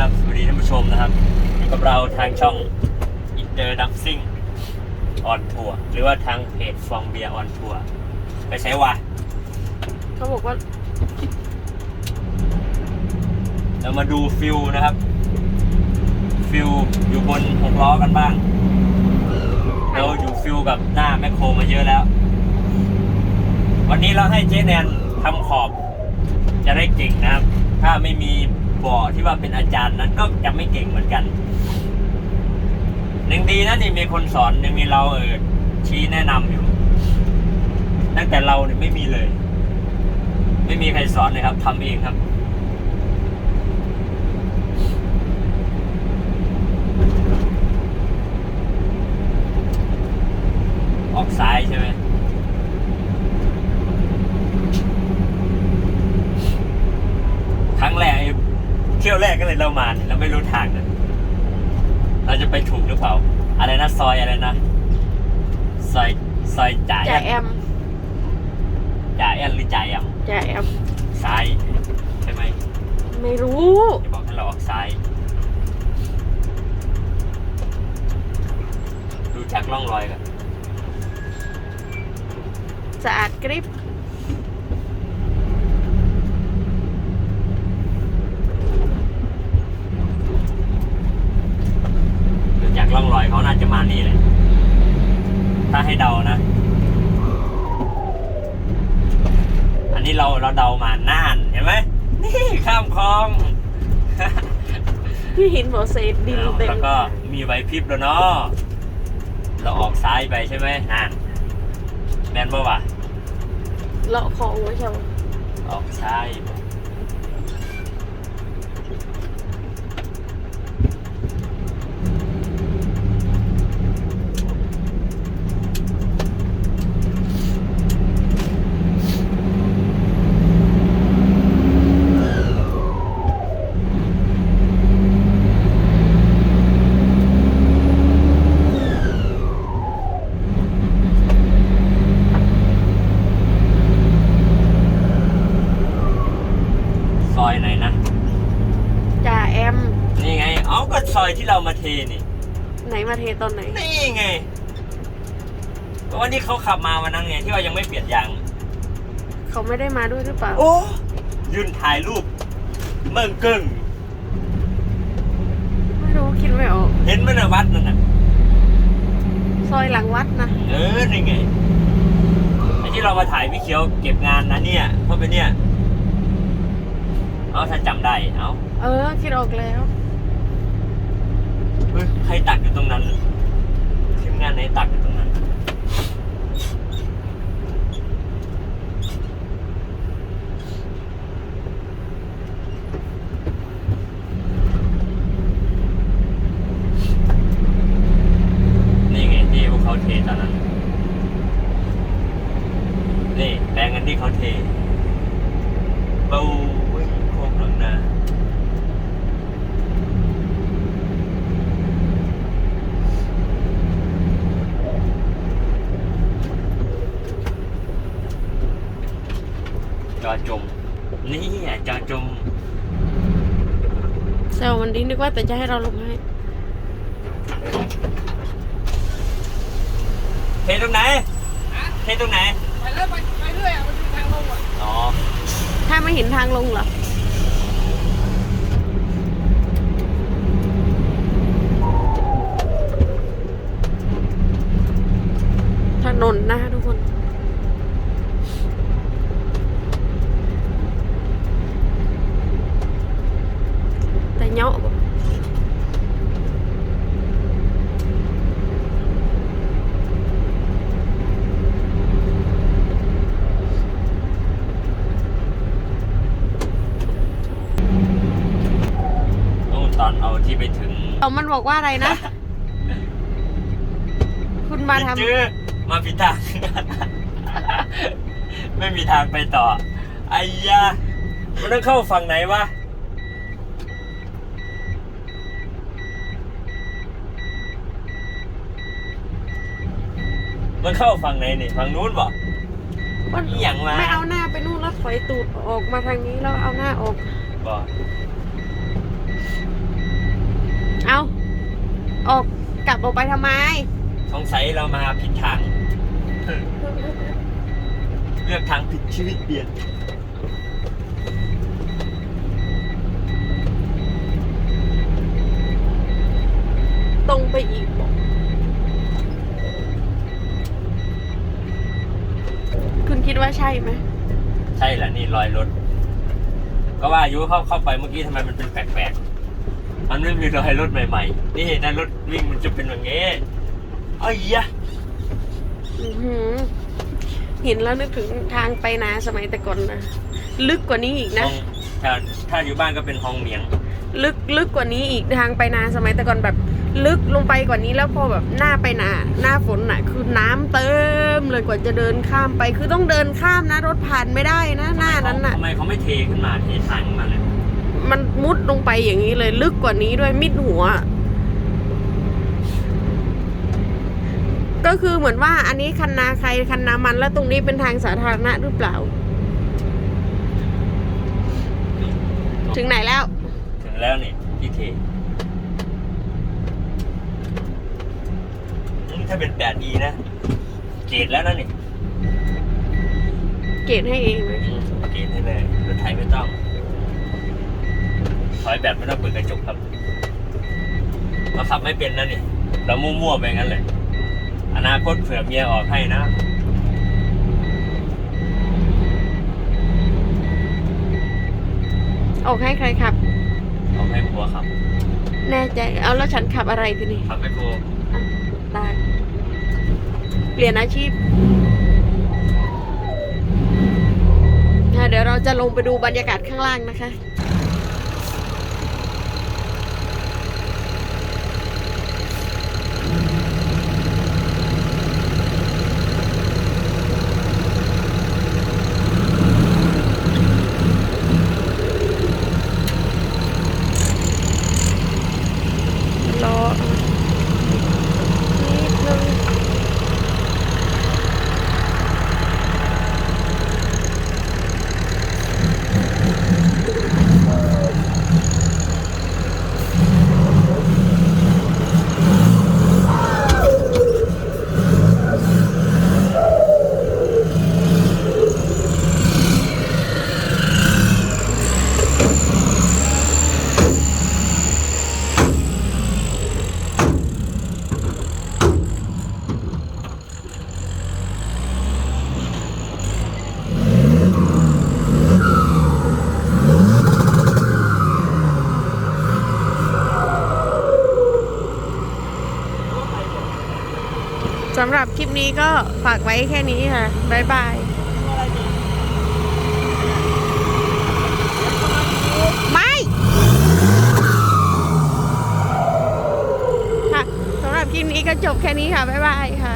ครับ สวัสดีท่านผู้ชมนะครับอยู่กับเราทางช่อง Inter Dancing on Tour หรือว่าทางเพจฟองเบียร์ on Tour ไปใช้ว่าเขาบอกว่าเรามาดูฟิลนะครับ ฟิลอยู่บนหกล้อกันบ้างเราอยู่ฟิลกับหน้าแมคโครมาเยอะแล้ว วันนี้เราให้เจ๊แนนทำขอบจะได้เก่งนะครับ ถ้าไม่มี บ่อที่ว่าเป็นอาจารย์นั้นก็จะไม่เก่งเหมือนกันยังดีนะนี่มีคนสอนยังมีเราเออชี้แนะนำอยู่ ตั้งแต่เราเนี่ยไม่มีเลย ไม่มีใครสอนเลยครับทำเองครับ ออกซ้ายใช่ไหม ครั้งแรกไอ้เที่ยวแรกก็ เลยเรามาเนี่ยเราไม่รู้ทางนะเราจะไปถูกหรือเปล่า อะไรนะซอยอะไรนะซอยซอยจ่ายจ่าแอมจ่ายแอนหรือจ่ายแอมจ่าแอมซ้ายใช่ไหมไม่รู้จะบอกให้เราออกซ้าย ดูจากร่องรอยก่อนสะอาดกริบ ดูจากร่ องรอยเขาน่าจะมานี่เลยถ้าให้เดานะ อันนี้เราเราเดามาน่านเห็นไหมนี่ข้ามคลองพี่หินบอกเศษดินอ้าวเต็มแล้วก็มีไหวพริบแล้วเนาะเราออกซ้ายไปใช่ไหมน่านแมนบ่วะเลาะคอหัวเชาออกซ้ายซอยไหนนะ จ่าแอม นี่ไง เอาก็ซอยที่ เรามาเทนี่ไหนมาเทตอนไหน นี่ไงก็วันนี้เขาขับมาวันนั้นไงที่ว่ายังไม่เปลี่ยนยาง เขาไม่ได้มาด้วยหรือเปล่า โอ้ยืนถ่ายรูปเมืองเกิ้งไม่รู้คิดไม่ออก เห็นไหมนะวัดนั่นน่ะซอยหลังวัดนะ เออนี่ไงไอ้ที่เรามาถ่ายพี่เขียวเก็บงานนะเนี่ยเพราะเป็นเนี่ย เอาถ้าจำได้เอาเออ คิดออกแล้ว เฮ้ยใครตักอยู่ตรงนั้นทีมงานไหนตักอยู่ตรงนั้น นี่ไงที่พวกเขาเทตอนนั้น นี่แปลงกันที่เขาเทเบาเว้ยโคกหลังนา จอจม นี่ไงจอจมเซลมันดีนึกว่าแต่จะให้เราลงให้ เทตรงไหน เทตรงไหน ไปเรื่อยไปไปเรื่อยอะมันมีทางลงอะอ๋อ ถ้าไม่เห็นทางลงเหรอ ถนนนะทุกคนแต่เหยาะบ่ นู่นตอนเอาที่ ไปถึงเอามันบอกว่าอะไรนะ คุณมาทำไเจอมาผิดทาง ไม่มีทางไปต่อไอ้ยามันต้องเข้าฝั่งไหนวะมันเข้าฝั่งไหนนี่ฝั่งนู้นบ่ว่าอหย่างวะ ไม่เอาหน้าไปนู่นแล้วถอยตูดออกมาทางนี้แล้วเอาหน้าออก บ่ เอาออกกลับออกไปทำไม สงสัยเรามาผิดทาง เลือกทางผิดชีวิตเปลี่ยน ตรงไปอีกบอกคุณคิดว่าใช่ไหมใช่แหละนี่รอยรถ ก็ว่าอายุเข้าเข้าไปเมื่อกี้ทำไมมันเป็นแปลกๆ มันไม่มีรอยรถใหม่ๆ นี่นั่นรถวิ่งมันจะเป็นอย่างงี้เอ้ยยะอื้อหือเห็นแล้วนึกถึงทางไปนาสมัยแต่ก่อนนะ ลึกกว่านี้อีกนะ ห้องถ้าถ้าอยู่บ้านก็เป็นห้องเหมียง ลึกลึกกว่านี้อีกทางไปนาสมัยแต่ก่อนแบบ ลึกลงไปกว่านี้แล้วพอแบบหน้าไปนาหน้าฝนน่ะ คือน้ำเต็มเลยกว่าจะเดินข้ามไป คือต้องเดินข้ามนะรถผ่านไม่ได้นะ หน้านั้นน่ะ ทำไมเขาไม่เทขึ้นมาเททางขึ้นมาเลย มันมุดลงไปอย่างนี้เลยลึกกว่านี้ด้วยมิดหัว ก็คือเหมือนว่าอันนี้คันนาใครคันนามันแล้วตรงนี้เป็นทางสาธารณะหรือเปล่า ถึงไหนแล้ว ถึงแล้วนี่ที่เทอืมถ้าเป็นแปดอีนะ เกรดแล้วนะนี่ เกตให้เองเลยอืมเกณฑ์ให้เลยรถไทยไม่ต้อง ถอยแบบไม่ต้องเปิดกระจกครับเราขับไม่เป็นนะนี่เรามั่วๆไปงั้นเลยอนาคตเผื่อเมียออกให้นะออกให้ใครขับ ออกให้ผัวขับ แน่ใจ เอาแล้วฉันขับอะไรทีนี้ขับไม่โกตายเปลี่ยนอาชีพค่ะเดี๋ยวเราจะลงไปดูบรรยากาศข้างล่างนะคะ รอนิดนึง สำหรับคลิปนี้ก็ฝากไว้แค่นี้ค่ะ บ๊ายบาย ไม่ค่ะสำหรับคลิปนี้ก็จบแค่นี้ค่ะ บ๊ายบายค่ะ